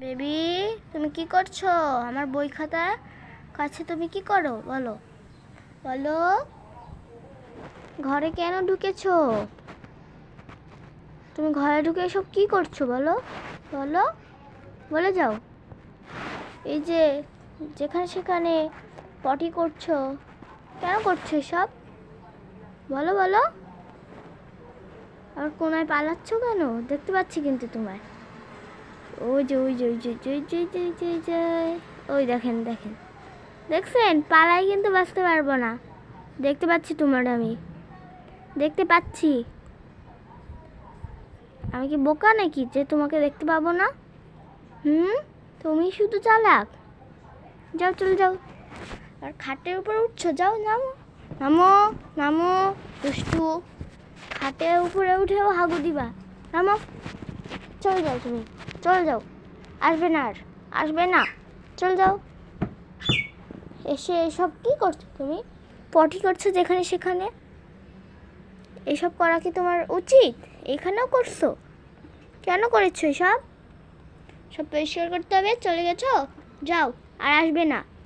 Baby, তুমি কি করছ? আমার বই খাতা কাছে তুমি কি করো? বলো। বলো, ঘরে কেন ঢুকেছো? তুমি ঘরে ঢুকে এসব কি করছ? বলো। বলো, বলে যাও। এই যে যেখানে সেখানে পটি করছ, কেন করছ এসব? বলো বলো। আর কোনায় পালাচ্ছ কেন? দেখতে পাচ্ছি কিন্তু তোমায়। ওই যে ওই যে ওই যে ওই যে ওই যে ওই যে ওই ওই দেখেন দেখেন। দেখছেন? পালাই কিন্তু বাঁচতে পারব না। দেখতে পাচ্ছি তোমার আমি। দেখতে পাচ্ছি। আমি কি বোকা নাকি যে তোমাকে দেখতে পাবো না? হুম? তুমি শুধু চালাক। যাও, চলে যাও। আর খাটের উপর উঠছো? যাও, নামো। নামো নামো, দুষ্টু। খাটের উপরে উঠেও হাগু দিবা। নামো। চলে যাও তুমি, চলে যাও। আসবে না আর, আসবে না। চলে যাও। এসে এসব কি করছ তুমি? পটি করছ যেখানে সেখানে? এসব করা কি তোমার উচিত? এখানেও করছ? কেন করেছ এসব? সব পরিষ্কার করতে হবে, চলে গেছো? যাও, আর আসবে না।